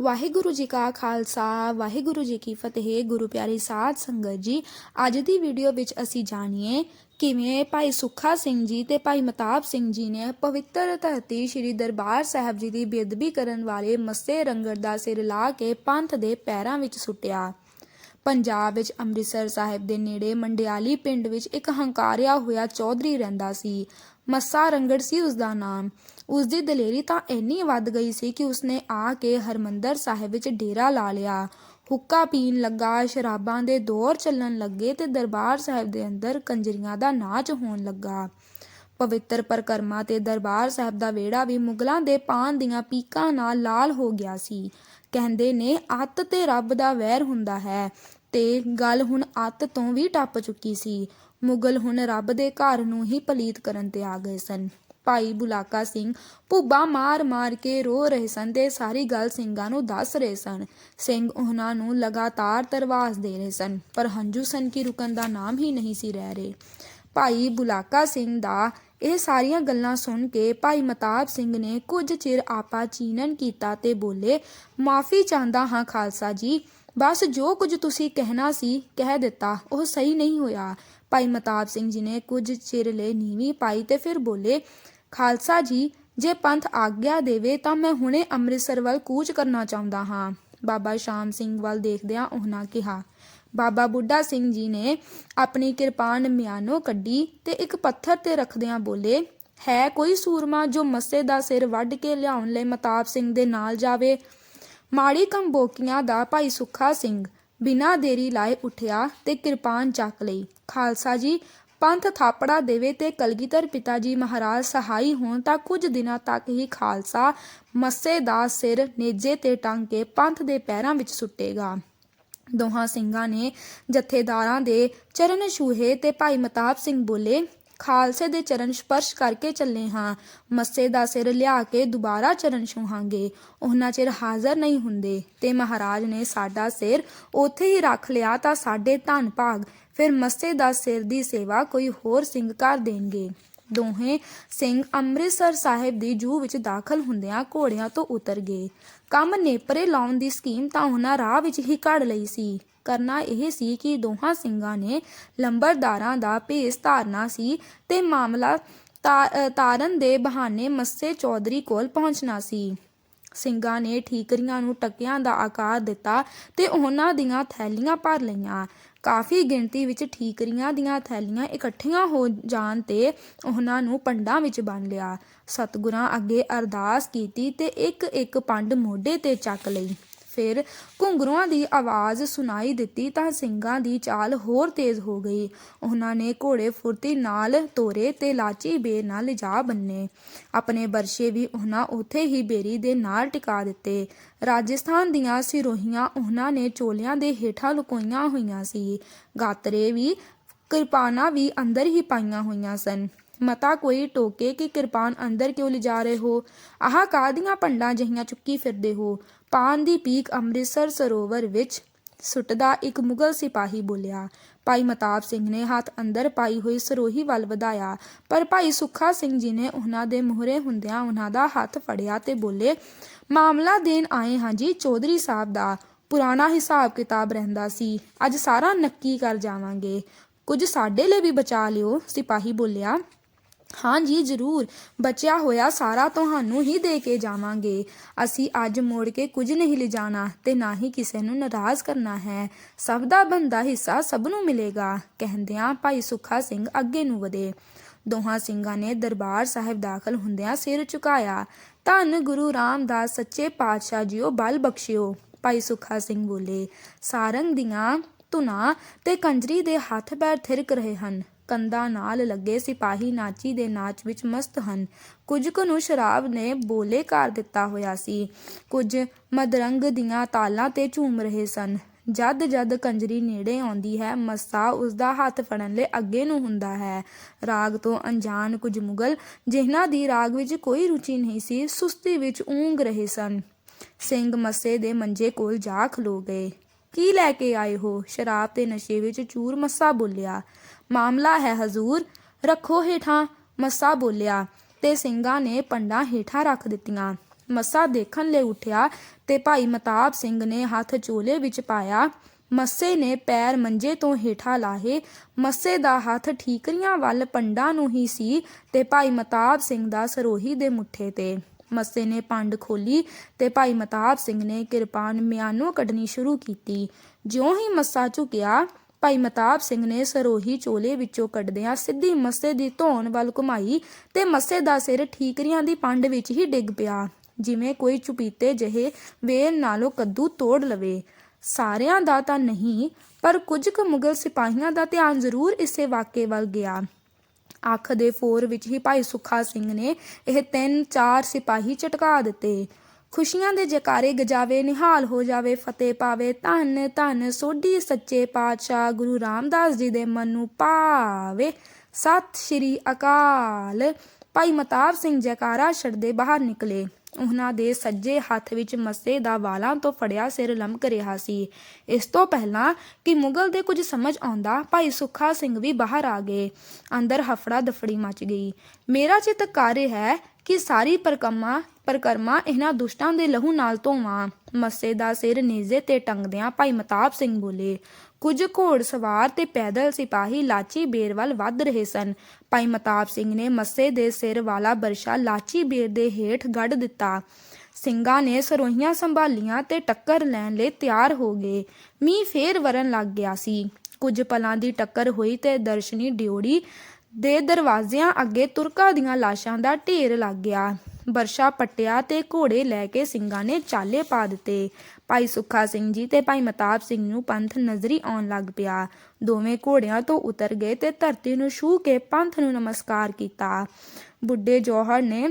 ਵਾਹਿਗੁਰੂ ਜੀ ਕਾ ਖਾਲਸਾ, ਵਾਹਿਗੁਰੂ ਜੀ ਕੀ ਫਤਿਹ, ਗੁਰੂ ਪਿਆਰੀ ਸਾਧ ਸੰਗਤ ਜੀ। ਅੱਜ ਦੀ ਵੀਡੀਓ ਵਿੱਚ ਅਸੀਂ ਜਾਣੀਏ ਕਿਵੇਂ ਭਾਈ ਸੁੱਖਾ ਸਿੰਘ ਜੀ ਤੇ ਭਾਈ ਮਤਾਬ ਸਿੰਘ ਜੀ ਨੇ ਪਵਿੱਤਰ ਧਰਤੀ ਸ੍ਰੀ ਦਰਬਾਰ ਸਾਹਿਬ ਜੀ ਦੀ ਬੇਅਦਬੀ ਕਰਨ ਵਾਲੇ ਮੱਸੇ ਰੰਗੜ ਦਾ ਸਿਰ ਲਾ ਕੇ ਪੰਥ ਦੇ ਪੈਰਾਂ ਵਿੱਚ ਸੁੱਟਿਆ। ਪੰਜਾਬ ਵਿੱਚ ਅੰਮ੍ਰਿਤਸਰ ਸਾਹਿਬ ਦੇ ਨੇੜੇ ਮੰਡਿਆਲੀ ਪਿੰਡ ਵਿੱਚ ਇੱਕ ਹੰਕਾਰਿਆ ਹੋਇਆ ਚੌਧਰੀ ਰਹਿੰਦਾ ਸੀ। ਮੱਸਾ ਰੰਗੜ ਸੀ ਉਸ ਦਾ ਨਾਮ। ਉਸ ਦੀ ਦਲੇਰੀ ਤਾਂ ਇੰਨੀ ਵੱਧ ਗਈ ਸੀ ਕਿ ਉਸਨੇ ਆ ਕੇ ਹਰਮੰਦਰ ਸਾਹਿਬ ਵਿੱਚ ਡੇਰਾ ਲਾ ਲਿਆ। ਹੁੱਕਾ ਪੀਣ ਲੱਗਾ, ਸ਼ਰਾਬਾਂ ਦੇ ਦੌਰ ਚੱਲਣ ਲੱਗੇ ਤੇ ਦਰਬਾਰ ਸਾਹਿਬ ਦੇ ਅੰਦਰ ਕੰਜਰੀਆਂ ਦਾ ਨਾਚ ਹੋਣ ਲੱਗਾ। ਪਵਿੱਤਰ ਪਰਕਰਮਾ ਤੇ ਦਰਬਾਰ ਸਾਹਿਬ ਦਾ ਵਿਹੜਾ ਵੀ ਮੁਗਲਾਂ ਦੇ ਪਾਨ ਦੀਆਂ ਪੀਕਾਂ ਨਾਲ ਲਾਲ ਹੋ ਗਿਆ ਸੀ। ਕਹਿੰਦੇ ਨੇ, ਅੱਤ ਤੇ ਰੱਬ ਦਾ ਵੈਰ ਹੁੰਦਾ ਹੈ ਤੇ ਗੱਲ ਹੁਣ ਅੱਤ ਤੋਂ ਵੀ ਟੱਪ ਚੁੱਕੀ ਸੀ। ਮੁਗਲ ਹੁਣ ਰੱਬ ਦੇ ਘਰ ਨੂੰ ਹੀ ਪਲੀਤ ਕਰਨ ਤੇ ਆ ਗਏ ਸਨ। ਭਾਈ ਬੁਲਾਕਾ ਸਿੰਘ ਭੁੱਬਾ ਮਾਰ-ਮਾਰ ਕੇ ਰੋ ਰਹੇ ਸਨ ਤੇ ਸਾਰੀ ਗੱਲ ਸਿੰਘਾਂ ਨੂੰ ਦੱਸ ਰਹੇ ਸਨ। ਸਿੰਘ ਉਹਨਾਂ ਨੂੰ ਲਗਾਤਾਰ ਤਰਵਾਸ ਦੇ ਰਹੇ ਸਨ, ਪਰ ਹੰਝੂ ਸਨ ਕੀ ਰੁਕਣ ਦਾ ਨਾਮ ਹੀ ਨਹੀਂ ਸੀ ਰਹਿ ਰਹੇ। ਭਾਈ ਬੁਲਾਕਾ ਸਿੰਘ ਦਾ ਇਹ ਸਾਰੀਆਂ ਗੱਲਾਂ ਸੁਣ ਕੇ ਭਾਈ ਮਤਾਬ ਸਿੰਘ ਨੇ ਕੁਝ ਚਿਰ ਆਪਾ ਚੀਨਨ ਕੀਤਾ ਤੇ ਬੋਲੇ, ਮਾਫੀ ਚਾਹੁੰਦਾ ਹਾਂ ਖਾਲਸਾ ਜੀ, ਬਸ ਜੋ ਕੁਝ ਤੁਸੀਂ ਕਹਿਣਾ ਸੀ ਕਹਿ ਦਿੱਤਾ, ਉਹ ਸਹੀ ਨਹੀਂ ਹੋਇਆ। ਭਾਈ ਮਤਾਬ ਸਿੰਘ ਜੀ ਨੇ ਕੁਝ ਚਿਰ ਲਈ ਨੀਵੀਂ ਪਾਈ ਤੇ ਫਿਰ ਬੋਲੇ ਖਾਲਸਾ ਜੀ, ਜੇ ਪੰਥ ਆਗਿਆ ਦੇਵੇ ਤਾਂ ਮੈਂ ਹੁਣੇ ਅੰਮ੍ਰਿਤਸਰ ਵੱਲ ਕੂਚ ਕਰਨਾ ਚਾਹੁੰਦਾ ਹਾਂ। ਬਾਬਾ ਸ਼ਾਮ ਸਿੰਘ ਵੱਲ ਦੇਖਦਿਆਂ ਉਹਨਾਂ ਕਿਹਾ, ਬਾਬਾ ਬੁੱਢਾ ਸਿੰਘ ਜੀ ਨੇ ਆਪਣੀ ਕਿਰਪਾਨ ਮਿਆਨੋ ਕੱਢੀ ਤੇ ਇੱਕ ਪੱਥਰ ਤੇ ਰੱਖਦਿਆਂ ਬੋਲੇ, ਹੈ ਕੋਈ ਸੂਰਮਾ ਜੋ ਮੱਸੇ ਦਾ ਸਿਰ ਵੱਢ ਕੇ ਲਿਆਉਣ ਲਈ ਮਤਾਬ ਸਿੰਘ ਦੇ ਨਾਲ ਜਾਵੇ? ਮਾੜੀ ਕੰਬੋਕੀਆਂ ਦਾ ਭਾਈ ਸੁੱਖਾ ਸਿੰਘ ਬਿਨਾਂ ਦੇਰੀ ਲਾਏ ਉੱਠਿਆ ਤੇ ਕਿਰਪਾਨ ਚੱਕ ਲਈ। ਖਾਲਸਾ ਜੀ ਪੰਥ ਥਾਪੜਾ ਦੇਵੇ ਤੇ ਕਲਗੀਧਰ ਪਿਤਾ ਜੀ ਮਹਾਰਾਜ ਸਹਾਈ ਹੋਣ ਤਾਂ ਕੁਝ ਦਿਨਾਂ ਤੱਕ ਹੀ ਖਾਲਸਾ ਮੱਸੇ ਦਾ ਸਿਰ ਨੇਜੇ ਤੇ ਟੰਗ ਕੇ ਪੰਥ ਦੇ ਪੈਰਾਂ ਵਿੱਚ ਸੁੱਟੇਗਾ। ਦੋਹਾਂ ਸਿੰਘਾਂ ਨੇ ਜਥੇਦਾਰਾਂ ਦੇ ਚਰਨ ਛੂਹੇ ਤੇ ਭਾਈ ਮਤਾਬ ਸਿੰਘ ਬੋਲੇ ਖਾਲਸੇ ਦੇ ਚਰਨ ਸਪਰਸ਼ ਕਰਕੇ ਚੱਲੇ ਹਾਂ। ਮੱਸੇ ਦਾ ਸਿਰ ਲਿਆ ਕੇ ਦੁਬਾਰਾ ਚਰਨ ਛੂਹਾਂਗੇ। ਉਹਨਾਂ ਚਿਰ ਹਾਜ਼ਰ ਨਹੀਂ ਹੁੰਦੇ। ਤੇ ਮਹਾਰਾਜ ਨੇ ਸਾਡਾ ਸਿਰ ਉੱਥੇ ਹੀ ਰੱਖ ਲਿਆ ਤਾਂ ਸਾਡੇ ਧੰਨ ਭਾਗ। ਫਿਰ ਮੱਸੇ ਦਾ ਸਿਰ ਦੀ ਸੇਵਾ ਕੋਈ ਹੋਰ ਸਿੰਘ ਕਰ ਦੇਣਗੇ। ਦੋਹੇ ਸਿੰਘ ਅੰਮ੍ਰਿਤਸਰ ਸਾਹਿਬ ਦੀ ਜੂ ਵਿੱਚ ਦਾਖਲ ਹੁੰਦਿਆਂ ਘੋੜਿਆਂ ਤੋਂ ਉਤਰ ਗਏ। ਕੰਮ ਨੇਪਰੇ ਲਾਉਣ ਦੀ ਸਕੀਮ ਤਾਂ ਉਹਨਾਂ ਰਾਹ ਵਿੱਚ ਹੀ ਘੜ ਲਈ ਸੀ। ਕਰਨਾ ਇਹ ਸੀ ਕਿ ਦੋਹਾਂ ਸਿੰਘਾਂ ਨੇ ਲੰਬਰਦਾਰਾਂ ਦਾ ਭੇਸ ਧਾਰਨਾ ਸੀ ਤੇ ਮਾਮਲਾ ਤਾ- ਤਾਰਨ ਦੇ ਬਹਾਨੇ ਮੱਸੇ ਚੌਧਰੀ ਕੋਲ ਪਹੁੰਚਣਾ ਸੀ। ਸਿੰਘਾਂ ਨੇ ਠੀਕਰੀਆਂ ਨੂੰ ਟੱਕਿਆਂ ਦਾ ਆਕਾਰ ਦਿੱਤਾ ਤੇ ਉਹਨਾਂ ਦੀਆਂ ਥੈਲੀਆਂ ਭਰ ਲਈਆਂ। ਕਾਫੀ ਗਿਣਤੀ ਵਿੱਚ ਠੀਕਰੀਆਂ ਦੀਆਂ ਥੈਲੀਆਂ ਇਕੱਠੀਆਂ ਹੋ ਜਾਣ ਤੇ ਉਹਨਾਂ ਨੂੰ ਪੰਡਾਂ ਵਿੱਚ ਬੰਨ ਲਿਆ। ਸਤਿਗੁਰਾਂ ਅੱਗੇ ਅਰਦਾਸ ਕੀਤੀ ਤੇ ਇੱਕ ਇੱਕ ਪੰਡ ਮੋਢੇ ਤੇ ਚੱਕ ਲਈ। ਫਿਰ ਘੁੰਗਰੂਆਂ ਦੀ ਆਵਾਜ਼ ਸੁਣਾਈ ਦਿੱਤੀ ਤਾਂ ਸਿੰਘਾਂ ਦੀ ਚਾਲ ਹੋਰ ਤੇਜ਼ ਹੋ ਗਈ। ਉਹਨਾਂ ਨੇ ਘੋੜੇ ਫੁਰਤੀ ਨਾਲ ਤੋਰੇ ਤੇ ਲਾਚੀ ਬੇਰ ਨਾਲ ਲਿਜਾ ਬੰਨੇ। ਆਪਣੇ ਬਰਸ਼ੇ ਵੀ ਉਹਨਾਂ ਉੱਥੇ ਹੀ ਬੇਰੀ ਦੇ ਨਾਲ ਟਿਕਾ ਦਿੱਤੇ। ਰਾਜਸਥਾਨ ਦੀਆਂ ਸਿਰੋਹੀਆਂ ਉਹਨਾਂ ਨੇ ਚੋਲਿਆਂ ਦੇ ਹੇਠਾਂ ਲੁਕੋਈਆਂ ਹੋਈਆਂ ਸੀ। ਗਾਤਰੇ ਵੀ ਕਿਰਪਾਨਾਂ ਵੀ ਅੰਦਰ ਹੀ ਪਾਈਆਂ ਹੋਈਆਂ ਸਨ। ਮਤਾ ਕੋਈ ਟੋਕੇ ਕਿ ਕਿਰਪਾਨ ਅੰਦਰ ਕਿਉਂ ਲਿਜਾ ਰਹੇ ਹੋ? ਆਹ ਕਾਦੀਆਂ ਪੰਡਾਂ ਜਹੀਆਂ ਚੁੱਕੀ ਫਿਰਦੇ ਹੋ? ਪਾਨ ਦੀ ਪੀਕ ਅੰਮ੍ਰਿਤਸਰ ਸਰੋਵਰ ਵਿੱਚ ਸੁੱਟਦਾ ਇੱਕ ਮੁਗਲ ਸਿਪਾਹੀ ਬੋਲਿਆ, ਭਾਈ ਮਤਾਬ ਸਿੰਘ ਨੇ ਹੱਥ ਅੰਦਰ ਪਾਈ ਹੋਈ ਸਰੋਹੀ ਵੱਲ ਵਧਾਇਆ, ਪਰ ਭਾਈ ਸੁੱਖਾ ਸਿੰਘ ਜੀ ਨੇ ਉਹਨਾਂ ਦੇ ਮੂਹਰੇ ਹੁੰਦਿਆਂ ਉਹਨਾਂ ਦਾ ਹੱਥ ਫੜਿਆ ਤੇ ਬੋਲੇ, ਮਾਮਲਾ ਦੇਣ ਆਏ ਹਾਂ ਜੀ ਚੌਧਰੀ ਸਾਹਿਬ ਦਾ, ਪੁਰਾਣਾ ਹਿਸਾਬ ਕਿਤਾਬ ਰਹਿੰਦਾ ਸੀ, ਅੱਜ ਸਾਰਾ ਨੱਕੀ ਕਰ ਜਾਵਾਂਗੇ, ਕੁਝ ਸਾਡੇ ਲਈ ਵੀ ਬਚਾ ਲਿਓ, ਸਿਪਾਹੀ ਬੋਲਿਆ। ਹਾਂ ਜੀ, ਜ਼ਰੂਰ। ਬਚਿਆ ਹੋਇਆ ਸਾਰਾ ਤੁਹਾਨੂੰ ਹੀ ਦੇ ਕੇ ਜਾਵਾਂਗੇ। ਅਸੀਂ ਅੱਜ ਮੋੜ ਕੇ ਕੁਝ ਨਹੀਂ ਲਿਜਾਣਾ ਤੇ ਨਾ ਹੀ ਕਿਸੇ ਨੂੰ ਨਾਰਾਜ਼ ਕਰਨਾ ਹੈ। ਸਭ ਦਾ ਬੰਦਾ ਹਿੱਸਾ ਸਭ ਨੂੰ ਮਿਲੇਗਾ, ਕਹਿੰਦਿਆਂ ਭਾਈ ਸੁੱਖਾ ਸਿੰਘ ਅੱਗੇ ਨੂੰ ਵਧੇ। ਦੋਹਾਂ ਸਿੰਘਾਂ ਨੇ ਦਰਬਾਰ ਸਾਹਿਬ ਦਾਖਲ ਹੁੰਦਿਆਂ ਸਿਰ ਝੁਕਾਇਆ। ਧੰਨ ਗੁਰੂ ਰਾਮਦਾਸ, ਸੱਚੇ ਪਾਤਸ਼ਾਹ ਜੀਓ, ਬਲ ਬਖਸ਼ਿਓ। ਭਾਈ ਸੁੱਖਾ ਸਿੰਘ ਬੋਲੇ, ਸਾਰੰਗ ਦੀਆਂ ਧੁਨਾ ਤੇ ਕੰਜਰੀ ਦੇ ਹੱਥ ਪੈਰ ਥਿਰਕ ਰਹੇ ਹਨ। ਕੰਧਾਂ ਨਾਲ ਲੱਗੇ ਸਿਪਾਹੀ ਨਾਚੀ ਦੇ ਨਾਚ ਵਿੱਚ ਮਸਤ ਹਨ। ਕੁਝ ਕੁ ਨੂੰ ਸ਼ਰਾਬ ਨੇ ਬੋਲੇ ਕਰ ਦਿੱਤਾ ਹੋਇਆ ਸੀ। ਕੁਝ ਮਦਰੰਗ ਦੀਆਂ ਤਾਲਾਂ ਤੇ ਝੂਮ ਰਹੇ ਸਨ। ਜਦ ਜਦ ਕੰਜਰੀ ਨੇੜੇ ਆਉਂਦੀ ਹੈ, ਮਸਾ ਉਸ ਦਾ ਹੱਥ ਫੜਨ ਲਈ ਅੱਗੇ ਨੂੰ ਹੁੰਦਾ ਹੈ। ਰਾਗ ਤੋਂ ਅਣਜਾਣ ਕੁਝ ਮੁਗਲ, ਜਿਨ੍ਹਾਂ ਦੀ ਰਾਗ ਵਿੱਚ ਕੋਈ ਰੁਚੀ ਨਹੀਂ ਸੀ, ਸੁਸਤੀ ਵਿੱਚ ਊਂਘ ਰਹੇ ਸਨ। ਸਿੰਘ ਮੱਸੇ ਦੇ ਮੰਜੇ ਕੋਲ ਜਾ ਖਲੋ ਗਏ। ਕੀ ਲੈ ਕੇ ਆਏ ਹੋ? ਸ਼ਰਾਬ ਤੇ ਨਸ਼ੇ ਵਿੱਚ ਚੂਰ ਮੱਸਾ ਬੋਲਿਆ। ਮਾਮਲਾ ਹੈ ਹਜ਼ੂਰ। ਰੱਖੋ ਹੇਠਾਂ ਮੱਸਾ ਬੋਲਿਆ ਤੇ ਸਿੰਘਾਂ ਨੇ ਪੰਡਾਂ ਹੇਠਾਂ ਰੱਖ ਦਿੱਤੀਆਂ। ਮੱਸਾ ਦੇਖਣ ਲਈ ਉੱਠਿਆ ਤੇ ਭਾਈ ਮਤਾਬ ਸਿੰਘ ਨੇ ਹੱਥ ਚੋਲੇ ਵਿੱਚ ਪਾਇਆ। ਮੱਸੇ ਨੇ ਪੈਰ ਮੰਜੇ ਤੋਂ ਹੇਠਾਂ ਲਾਹੇ। ਮੱਸੇ ਦਾ ਹੱਥ ਠੀਕਰੀਆਂ ਵੱਲ ਪੰਡਾਂ ਨੂੰ ਹੀ ਸੀ ਤੇ ਭਾਈ ਮਤਾਬ ਸਿੰਘ ਦਾ ਸਰੋਹੀ ਦੇ ਮੁੱਠੇ ਤੇ। ਮੱਸੇ ਨੇ ਪੰਡ ਖੋਲੀ ਤੇ ਭਾਈ ਮਤਾਬ ਸਿੰਘ ਨੇ ਕਿਰਪਾਨ ਮਿਆਨੋਂ ਕੱਢਣੀ ਸ਼ੁਰੂ ਕੀਤੀ। ਜਿਉਂ ਹੀ ਮੱਸਾ ਝੁਕਿਆ, ਭਾਈ ਮਤਾਬ ਸਿੰਘ ਨੇ ਸਰੋਹੀ ਚੋਲੇ ਵਿੱਚੋਂ ਕੱਢਦਿਆਂ ਸਿੱਧੀ ਮੱਸੇ ਦੀ ਧੌਣ ਵੱਲ ਘੁਮਾਈ ਤੇ ਮੱਸੇ ਦਾ ਸਿਰ ਠੀਕਰੀਆਂ ਦੀ ਪੰਡ ਵਿੱਚ ਹੀ ਡਿੱਗ ਪਿਆ। ਜਿਵੇਂ ਕੋਈ ਚੁਪੀਤੇ ਜਿਹੇ ਵੇਲ ਨਾਲੋਂ ਕੱਦੂ ਤੋੜ ਲਵੇ। ਸਾਰਿਆਂ ਦਾ ਤਾਂ ਨਹੀਂ, ਪਰ ਕੁਝ ਕੁ ਮੁਗਲ ਸਿਪਾਹੀਆਂ ਦਾ ਧਿਆਨ ਜ਼ਰੂਰ ਇਸੇ ਵਾਕੇ ਵੱਲ ਗਿਆ। ਅੱਖ ਦੇ ਫੋਰ ਵਿੱਚ ਹੀ ਭਾਈ ਸੁੱਖਾ ਸਿੰਘ ਨੇ ਇਹ ਤਿੰਨ ਚਾਰ ਸਿਪਾਹੀ ਝਟਕਾ ਦਿੱਤੇ। ਖੁਸ਼ੀਆਂ ਦੇ ਜਕਾਰੇ ਗਜਾਵੇ, ਨਿਹਾਲ ਹੋ ਜਾਵੇ, ਫਤਿਹ ਪਾਵੇ, ਧੰਨ ਧੰਨ ਸੋਢੀ ਸੱਚੇ ਪਾਤਸ਼ਾਹ ਗੁਰੂ ਰਾਮਦਾਸ ਜੀ ਦੇ ਮਨ ਨੂੰ ਪਾਵੇ ਸਤਿ ਸ਼੍ਰੀ ਅਕਾਲ। ਭਾਈ ਮਤਾਬ ਸਿੰਘ ਜੈਕਾਰਾ ਛੱਡਦੇ ਬਾਹਰ ਨਿਕਲੇ। ਉਹਨਾਂ ਦੇ ਸੱਜੇ ਹੱਥ ਵਿੱਚ ਮੱਸੇ ਦਾ ਵਾਲਾਂ ਤੋਂ ਫੜਿਆ ਸਿਰ ਲਮਕ ਰਿਹਾ ਸੀ। ਇਸ ਤੋਂ ਪਹਿਲਾਂ ਕਿ ਮੁਗਲ ਦੇ ਕੁਝ ਸਮਝ ਆਉਂਦਾ, ਭਾਈ ਸੁੱਖਾ ਸਿੰਘ ਵੀ ਬਾਹਰ ਆ ਗਏ। ਅੰਦਰ ਹਫੜਾ ਦਫੜੀ ਮਚ ਗਈ। ਮੇਰਾ ਚਿੱਤ ਕਾਰੇ ਹੈ ਕਿ ਸਾਰੀ ਪਰਕਮਾ ਪਰਕਰਮਾ ਇਹਨਾਂ ਦੁਸ਼ਟਾਂ ਦੇ ਲਹੂ ਨਾਲ ਧੋਵਾਂ। ਮੱਸੇ ਦਾ ਸਿਰ ਨੇਜ਼ੇ ਤੇ ਟੰਗਦਿਆਂ ਭਾਈ ਮਤਾਬ ਸਿੰਘ ਬੋਲੇ, ਕੁਝ ਘੋੜ ਸਵਾਰ ਤੇ ਪੈਦਲ ਸਿਪਾਹੀ ਲਾਚੀ ਬੇਰ ਵੱਲ ਵੱਧ ਰਹੇ ਸਨ। ਭਾਈ ਮਤਾਬ ਸਿੰਘ ਨੇ ਮੱਸੇ ਦੇ ਸਿਰ ਵਾਲਾ ਬਰਸ਼ਾ ਲਾਚੀ ਬੇਰ ਦੇ ਹੇਠ ਗੱਡ ਦਿੱਤਾ। ਸਿੰਘਾਂ ਨੇ ਸਰੋਹੀਆਂ ਸੰਭਾਲੀਆਂ ਤੇ ਟੱਕਰ ਲੈਣ ਲਈ ਤਿਆਰ ਹੋ ਗਏ। ਮੀਂਹ ਫੇਰ ਵਰਨ ਲੱਗ ਗਿਆ ਸੀ। ਕੁਝ ਪਲਾਂ ਦੀ ਟੱਕਰ ਹੋਈ ਤੇ ਦਰਸ਼ਨੀ ਡਿਓੜੀ ਦੇ ਦਰਵਾਜ਼ਿਆਂ ਅੱਗੇ ਤੁਰਕਾਂ ਦੀਆਂ ਲਾਸ਼ਾਂ ਦਾ ਢੇਰ ਲੱਗ ਗਿਆ। ਵਰਸ਼ਾ ਪਟਿਆ ਤੇ ਘੋੜੇ ਲੈ ਕੇ ਸਿੰਘਾਂ ਨੇ ਚਾਲੇ ਪਾ ਦਿੱਤੇ। ਭਾਈ ਸੁੱਖਾ ਸਿੰਘ ਜੀ ਤੇ ਭਾਈ ਮਤਾਬ ਸਿੰਘ ਨੂੰ ਪੰਥ ਨਜ਼ਰੀ ਆਉਣ ਲੱਗ ਪਿਆ। ਦੋਵੇਂ ਘੋੜਿਆਂ ਤੋਂ ਉਤਰ ਗਏ ਤੇ ਧਰਤੀ ਨੂੰ ਛੂ ਕੇ ਪੰਥ ਨੂੰ ਨਮਸਕਾਰ ਕੀਤਾ। ਬੁੱਢੇ ਜੋਹਰ ਨੇ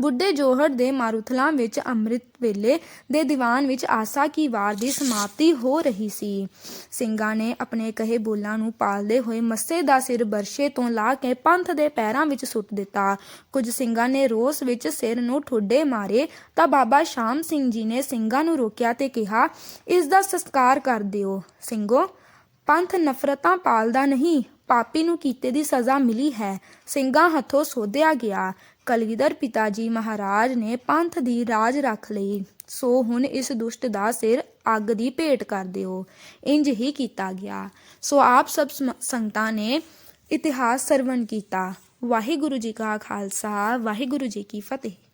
ਬੁੱਢੇ ਜੋਹਰ ਦੇ ਮਾਰੂਥਲਾਂ ਵਿੱਚ ਅੰਮ੍ਰਿਤ ਵੇਲੇ ਦੇ ਦੀਵਾਨ ਵਿੱਚ ਆਸਾ ਕੀ ਵਾਰ ਦੀ ਸਮਾਪਤੀ ਹੋ ਰਹੀ ਸੀ। ਸਿੰਘਾਂ ਨੇ ਆਪਣੇ ਕਹੇ ਬੋਲਾਂ ਨੂੰ ਪਾਲਦੇ ਹੋਏ ਮੱਸੇ ਦਾ ਸਿਰ ਬਰਸ਼ੇ ਤੋਂ ਲਾ ਕੇ ਪੰਥ ਦੇ ਪੈਰਾਂ ਵਿੱਚ ਸੁੱਟ ਦਿੱਤਾ। ਕੁਝ ਸਿੰਘਾਂ ਨੇ ਰੋਸ ਵਿੱਚ ਸਿਰ ਨੂੰ ਠੋਡੇ ਮਾਰੇ ਤਾਂ ਬਾਬਾ ਸ਼ਾਮ ਸਿੰਘ ਜੀ ਨੇ ਸਿੰਘਾਂ ਨੂੰ ਰੋਕਿਆ ਤੇ ਕਿਹਾ, ਇਸ ਦਾ ਸੰਸਕਾਰ ਕਰ ਦਿਓ। ਸਿੰਘੋ, ਪੰਥ ਨਫ਼ਰਤਾਂ ਪਾਲਦਾ ਨਹੀਂ, ਪਾਪੀ ਨੂੰ ਕੀਤੇ ਦੀ ਸਜ਼ਾ ਮਿਲੀ ਹੈ। ਸਿੰਘਾਂ ਹੱਥੋਂ ਸੋਧਿਆ ਗਿਆ। ਕਲਗੀਧਰ ਪਿਤਾ ਜੀ ਮਹਾਰਾਜ ਨੇ ਪੰਥ ਦੀ ਰਾਜ ਰੱਖ ਲਈ। ਸੋ ਹੁਣ ਇਸ ਦੁਸ਼ਟ ਦਾ ਸਿਰ ਅੱਗ ਦੀ ਭੇਟ ਕਰ ਦਿਓ। ਇੰਜ ਹੀ ਕੀਤਾ ਗਿਆ। ਸੋ ਆਪ ਸਭ ਸਮ- ਸੰਗਤਾਂ ਨੇ ਇਤਿਹਾਸ ਸਰਵਣ ਕੀਤਾ। ਵਾਹਿਗੁਰੂ ਜੀ ਕਾ ਖਾਲਸਾ, ਵਾਹਿਗੁਰੂ ਜੀ ਕੀ ਫਤਿਹ।